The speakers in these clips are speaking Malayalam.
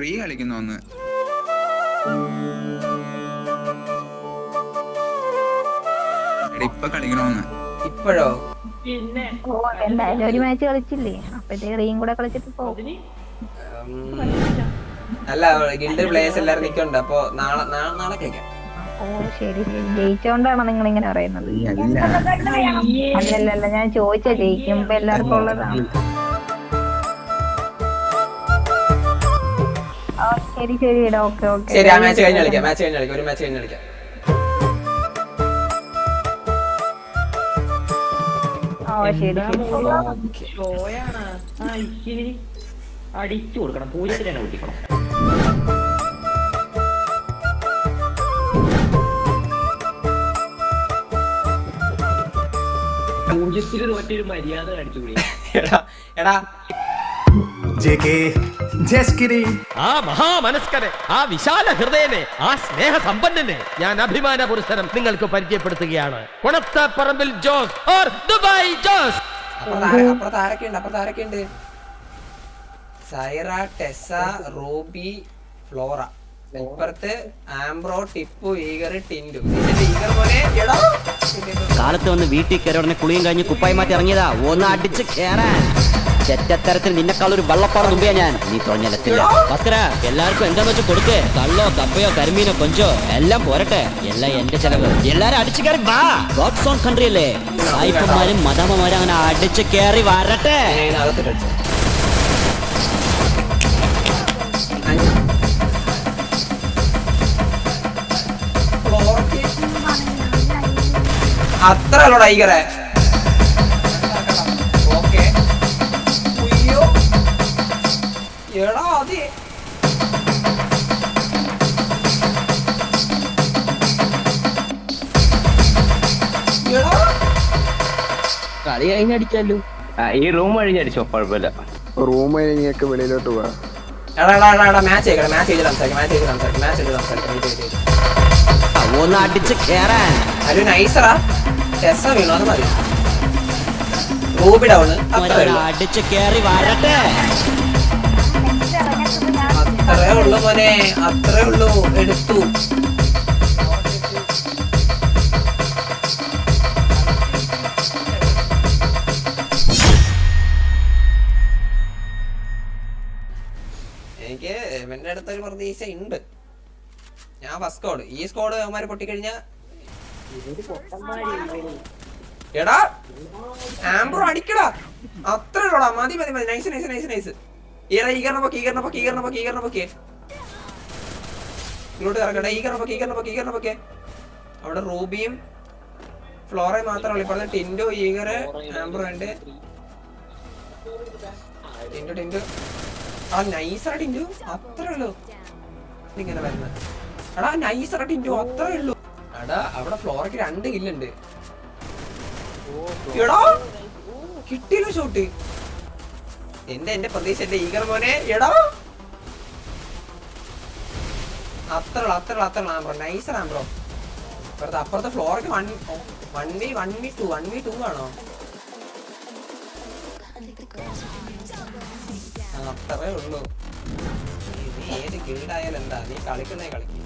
റീ കളിക്കുന്നു ഒന്ന് ഇപ്പൊ കളിക്കണോന്ന്. ഇപ്പോഴോ? പിന്നെ. എന്തായാലും ഒരു മാച്ച് കളിച്ചില്ലേ? അപ്പഴത്തേക്ക് റീം കൂടെ കളിച്ചിട്ട് പോകും അല്ല ഗിൽഡ് പ്ലേയേഴ്സ് എല്ലാരും നിൽക്കുന്നുണ്ട് അപ്പൊ നാളെ നാളെ കളിക്കാം. ഓ ശരി ശരി. ജയിച്ചോണ്ടാണോ നിങ്ങൾ ഇങ്ങനെ പറയുന്നത് അല്ലല്ല ഞാൻ ചോദിച്ച ജയിക്കുമ്പോ എല്ലാവർക്കും ഉള്ളതാണ് ശരി ശരി ഇടാ ഓക്കെ ഓക്കെ. ശരി ആ മാച്ച് കഴിഞ്ഞ് കളിക്കാം മാച്ച് കഴിഞ്ഞ് കളിക്കാം ഒരു മാച്ച് കഴിഞ്ഞ് കളിക്കാം. ഓ ശരി അടിച്ചു കൊടുക്കണം. പൂജത്തിൽ തന്നെ കുട്ടിക്കണം പൂജത്തിൽ മറ്റൊരു മര്യാദ കാണിച്ചുകൂടി. എടാ എടാ ആ ആ വിശാല ഹൃദയനെ ആ സ്നേഹസമ്പന്നനെ ഞാൻ അഭിമാന പുരസ്സരം നിങ്ങൾക്ക് പരിചയപ്പെടുത്തുകയാണ്. Parambil Jose or Dubai Jose. അപ്പുറത്ത് അപ്പുറത്ത് സൈറ ടെസ റൂബി ഫ്ലോറ. ഇപ്പുറത്ത് ആംബ്രോ ടിപ്പു ഈഗർ ടിൻഡു. ഈഗർ പോലെ എടാ. കാലത്ത് വന്ന് വീട്ടിൽ കയറി ഉടനെ കുളിയും കഴിഞ്ഞ് കുപ്പായി മാറ്റി ഇറങ്ങിയതാ. ഒന്ന് അടിച്ച് കേറാൻ. ചെറ്റത്തരത്തിൽ നിന്നെക്കാൾ ഒരു വള്ളപ്പാറ മുമ്പേ ഞാൻ. നീ തോന്നലത്തില്ല ഭസ്കര എല്ലാവർക്കും എന്താന്ന് വെച്ച് കൊടുക്ക്. കള്ളോ കപ്പയോ കരിമീനോ കൊഞ്ചോ എല്ലാം പോരട്ടെ. എല്ലാം എന്റെ ചെലവ്. എല്ലാരും അടിച്ചു കയറി വാ. ഗോഡ്സ് ഓൺ കൺട്രി അല്ലേ? സായിപ്പന്മാരും മദാമ്മമാരും അങ്ങനെ അടിച്ചു കയറി വരട്ടെ. അത്ര അല്ലോടാ ഈഗറെ എടാ അതെ. കളി കഴിഞ്ഞടിച്ചാലോ ഈ റൂം വഴി അടിച്ചോ കുഴപ്പമില്ല. റൂം കഴിഞ്ഞൊക്കെ വെളിയിലോട്ട് പോവാ ഒന്ന് അടിച്ച് കേറാൻ. അത് നൈസറാ ടെസ്സ വീണു അത് മതി. റൂബി ഡൗൺ അടിച്ച് കേറി വരട്ടെ. അത്രേ ഉള്ളൂ മോനെ അത്രേ ഉള്ളൂ എടുത്തു. എനിക്ക് ഇവന്റെ അടുത്തൊരു പ്രതീക്ഷ ഉണ്ട്. ഞാൻ ഫസ്റ്റ് സ്കോഡ് ഈ സ്കോഡ് അവന്മാര് പൊട്ടിക്കഴിഞ്ഞാ എടാ ആംബ്രോ അടിക്കടാ. അത്ര മതി മതി മതി. നൈസ് നൈസ് നൈസ് നൈസ് ഈകരണ പൊക്കി ഈകരണ പൊക്കി ഈകരണ പൊക്കി ഈകരണ പൊക്കി. ഇങ്ങോട്ട് ഇറങ്ങട്ടെ ഈകരണ പൊക്കി ഈകരണ പൊക്കി ഈകരണ പൊക്കി. അവിടെ റൂബിയും ഫ്ലോറയും മാത്രമേ ഉള്ളൂ. ടിൻഡോ ഈഗറ് ആംബ്രോ ഉണ്ട് ടിൻഡു ടിൻഡു. ആ നൈസറ ടിൻഡു. അത്രേ ഉള്ളൂ. ഇങ്ങനെ വരുന്നത്. എടാ നൈസറ ടിൻഡു. അത്രേ ഉള്ളൂ. എടാ അവിടെ ഫ്ലോറയ്ക്ക് രണ്ട് കില്ലുണ്ട്. എടാ കിട്ടിയല്ലോ ഷോട്ട്. എന്റെ എന്റെ പ്രതീക്ഷ എന്റെ ഈഗർ മോനെ. എടാ. അത്ര അത്ര അത്ര ആംബ്രോ നൈസർ ആംബ്രോ ഇപ്പുറത്തെ അപ്പുറത്തെ ഫ്ലോറിക്ക് one one V one V two one V two ആണോ? അത്രേ ഉള്ളൂ. ഏത് ഗിൽഡായാലും എന്താ? നീ കളിക്കുന്നേ കളിക്കും.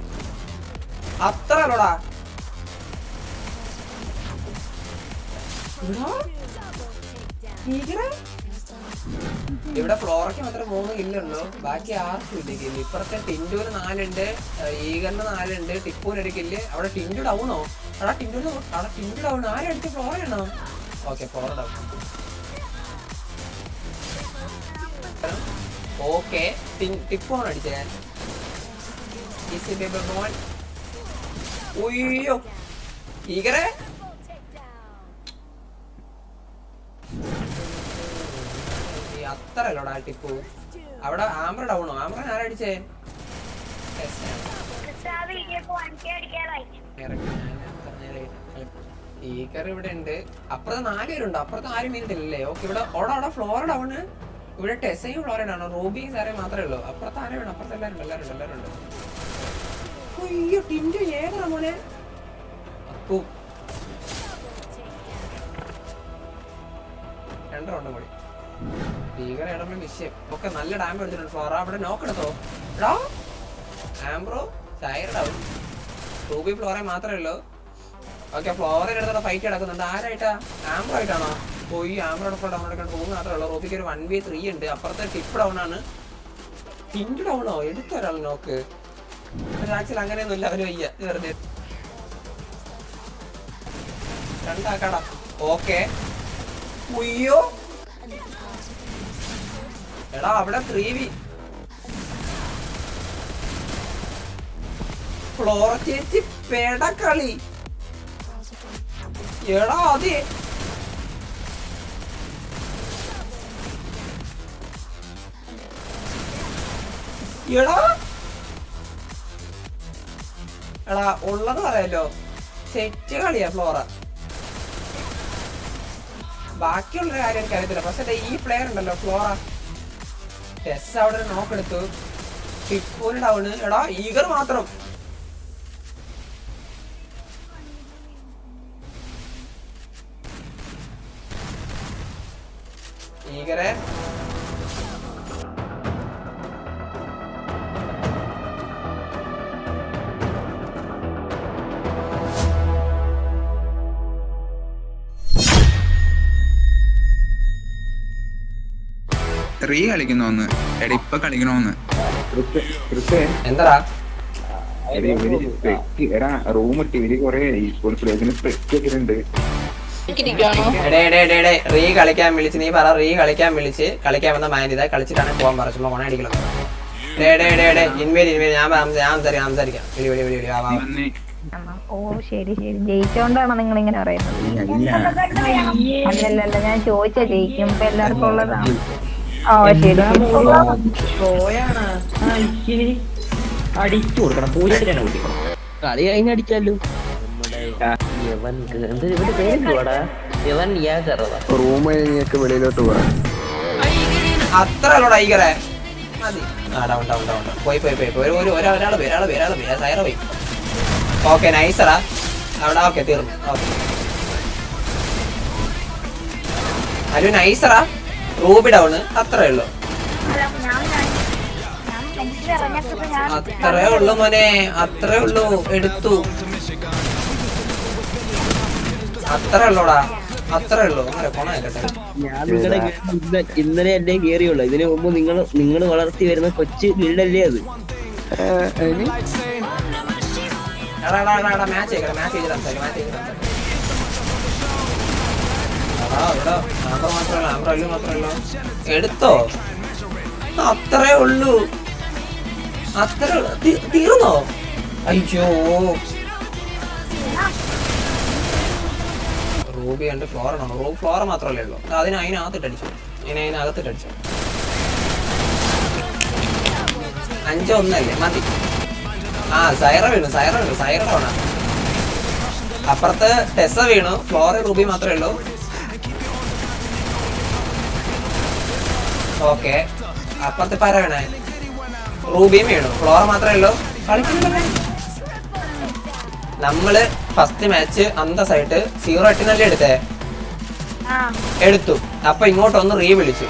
അത്ര അല്ലോടാ ഭീകരാ. ഇവിടെ ഫ്ലോറയ്ക്ക് മാത്രം മൂന്ന് കില്ലുള്ളൂ ബാക്കി ആർക്കും ഇല്ല കില്ല്. ഇപ്പുറത്തെ ടിൻഡൂര് നാലുണ്ട് ഈഗറിന് നാലുണ്ട് ടിപ്പൂര് ഒരു കില്ല്. അവിടെ ടിൻഡു ഡൗണോ അവിടെ ടിൻഡു അവിടെ ടിൻഡു ഡൗൺ ആരെടുത്ത് ഫ്ലോറ ഉണ്ടോ ഓക്കെ ഫ്ലോറ ഡൗൺ ഓക്കെ ടിപ്പോൺ അടിച്ചേ ഈസി ഈഗറെ? അല്ലോടാ ടിപ്പു അവിടെ ആമ്ര ഡൗണോ ആമ്ര ആരടിച്ചേ ഈക്കർ ഇവിടെ ഉണ്ട്. അപ്പുറത്ത് നാല് പേരുണ്ട്. അപ്പുറത്ത് ആരും വീണിട്ടില്ലല്ലേ ഓക്കെ ഇവിടെ അവിടെ അവിടെ ഫ്ലോർ ഡൗണ് ഇവിടെ ടെസയും ഫ്ലോറേഡാണ് റോബിയും സാറേ മാത്രമേ ഉള്ളൂ. അപ്പുറത്ത് ആരും വേണം? അപ്പുറത്ത് എല്ലാവരും എല്ലാവരും ഉണ്ട് എല്ലാവരും ഉണ്ട് അയ്യോ ടിൻഡു ഏതാ മോനെ? അപ്പു. രണ്ട് കൂടി ഭീകര ഇടപെടൽ വിഷയം. ഒക്കെ നല്ല ഡാമേജ് എടുത്തിട്ടുണ്ട്. ഫ്ലോറ അവിടെ നോക്കെടുത്തോ എടാ ആംബ്രോ ആവും. ടൂ ബി ഫ്ലോറെ മാത്രമേ ഉള്ളൂ. ഓക്കെ ഫ്ലോറിന്റെ എടുത്തോടെ ഫൈറ്റ് നടക്കുന്നുണ്ട്. ആരായിട്ടാ? ആംബ്രോ ആയിട്ടാണോ? പോയി ആംബ്രോ ഇപ്പോൾ ഡൗൺ എടുക്കാൻ റൂം മാത്രമേ ഉള്ളൂ. റൂബിക്ക് ഒരു വൺ ബി ത്രീ ഉണ്ട്. അപ്പുറത്തെ ടിപ്പ് ഡൗൺ ആണ്. ടിൻഡ് ഡൗണോ എടുത്ത ഒരാൾ നോക്ക് ആക്ച്വലി അങ്ങനെയൊന്നുമില്ല. അവർ വയ്യ. വെറുതെ. രണ്ടാക്കടാ ഓക്കെ ഉയ്യോ. എടാ അവിടെ ത്രീ വി ഫ്ലോർ ചേച്ചി പെടക്കളി എടാ അത് എടാ. എടാ ഉള്ളത് പറയാലോ സെറ്റ് കളിയാ ഫ്ലോറ. ബാക്കിയുള്ള കാര്യം എനിക്കറിയത്തില്ല പക്ഷെ ഈ പ്ലെയർ ഉണ്ടല്ലോ ഫ്ലോറ. ടെസ് അവിടെ നോക്കെടുത്തു ടിപ്പൂന് ഡൗണ് എടാ ഈഗർ മാത്രം ഈഗറെ റീ കളിക്കണോന്ന്. എടാ ഇപ്പൊ കളിക്കണോന്ന്. എന്താടാ? റൂം ഇട്ട് ഇവർ കൊറേ പ്ലേസിന് എടേ എടേ എടേ എടേ റീ കളിക്കാൻ വിളിച്ച് നീ പറ റീ കളിക്കാൻ വിളിച്ച് കളിക്കാൻ വന്ന മാന്യത കളിച്ചിട്ടാണ് പോകാൻ പറ ചുമ്മാ ഓണ അടിക്കണം ഡേ ഡേ ഡേ ഡേ ഇൻവേരി ഇൻവേരി ഞാൻ ഞാൻ സംസാരിക്കാം സംസാരിക്കാം. വിളി വിളി വിളി വിളി വാ വാ ഓ ശരി ശരി. ജയിച്ചോണ്ടാണോ നിങ്ങൾ ഇങ്ങനെ പറയുന്നത് അല്ലല്ലല്ല ഞാൻ ചോദിച്ച ജയിക്കുമ്പോ എല്ലാവർക്കും ഉള്ളതാണ് ഓ ശരി അടിച്ചു കൊടുക്കണം. തന്നെ കുത്തിക്കണം കളി കഴിഞ്ഞ അടിക്കാലോ റൂം കഴിഞ്ഞൊക്കെ വെളിയിലോട്ട് പോവാ അത്ര അല്ലോടാ ഈഗറെ മതി. ആ ഡൗൺ ഡൗൺ ഡൗൺ പോയി പോയി പോയി പോയി. ഒരു ഒരാൾ പോയി ഒരാൾ പോയി ഒരാൾ പോയി സൈറ പോയി. ഓക്കെ നൈസറാ അവിടെ ഓക്കെ തീർന്നു. ഓക്കെ. അല്ലു നൈസറാ റൂബി ഡൗൺ അത്രേ ഉള്ളൂ. അത്രേ ഉള്ളു മോനെ അത്രേ ഉള്ളൂ എടുത്തു. അത്രേ ഉള്ളൂടാ അത്രേ ഉള്ളൂ. ഇന്നലെ എന്റെ കേറിയുള്ളൂ. ഇതിനു മുമ്പ് നിങ്ങൾ നിങ്ങൾ വളർത്തി വരുന്ന കൊച്ചു ഗിൽഡല്ലേ അത്? മാച്ച് ചെയ്യണം മാച്ച് ചെയ്ത് സംസാരിക്കാം മാച്ച് ചെയ്ത് സംസാരിക്കാം എടാ ഇവിടെ ആമ്പർ മാത്രമല്ല ആമ്പർ അല്ലു മാത്രമല്ല എടുത്തോ? അത്രേ ഉള്ളൂ. അത്ര തീർന്നോ? അയ്യോ. റൂബി ഉണ്ട് ഫ്ലോർ ആണ്? റൂ ഫ്ലോർ മാത്രമല്ലേ ഉള്ളൂ. അതിന് അതിനകത്തിട്ട് അടിച്ചു. ഇനി അതിനകത്തിട്ട് അടിച്ചു. അഞ്ചോ ഒന്നല്ലേ? മതി. ആ സൈറ വീണു സൈറ വീണു സൈറ വേണം അപ്പുറത്ത് ടെസ വീണു. ഫ്ലോറ് റൂബി മാത്രമേ ഉള്ളൂ. ഓക്കെ. അപ്പുറത്ത് പര വീണേ റൂബിയും വീണു. ഫ്ലോർ മാത്രമേ ഉള്ളൂ. നമ്മൾ ഫസ്റ്റ് മാച്ച് അന്തസ്സായിട്ട് സീറോ എട്ടിനല്ലേ എടുത്തേ? എടുത്തു. അപ്പൊ ഇങ്ങോട്ടൊന്ന് റീ വിളിച്ചു.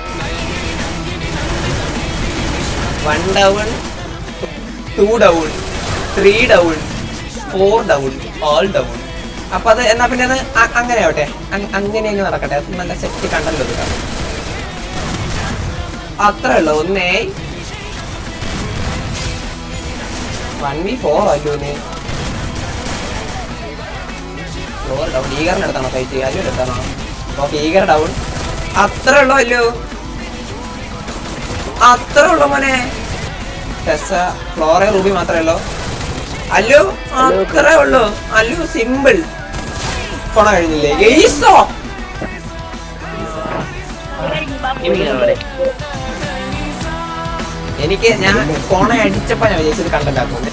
One down two down three down four down all down അപ്പൊ അത് എന്നാ പിന്നെ അത് അങ്ങനെ ആവട്ടെ അങ്ങനെ അങ്ങ് നടക്കട്ടെ. അത് നല്ല സെറ്റ് കണ്ടല്ലോ. അത്രേ ഉള്ളു ഒന്നേ വൺ വി ഫോർ അല്ലൂന് ഫോർ ഡൗൺ ഈഗറിന് എടുത്താണോ ഫൈറ്റ് അല്ലൂന്റെ എടുത്താണോ ഓക്കെ ഈഗർ ഡൗൺ അത്രേ ഉള്ളു അല്ലു അത്രേ ഉള്ളു മോനെ ടെസ ഫ്ലോറെ റൂബി മാത്രമേ ഉള്ളൂ അല്ലു അത്രേ ഉള്ളു അല്ലു സിമ്പിൾ കൊണ കഴിഞ്ഞില്ലേ എയ്സോ എനിക്ക് ഞാൻ ഫോണെ അടിച്ചപ്പോ ഞാൻ വിചാരിച്ചത് കണ്ടല്ലാക്കും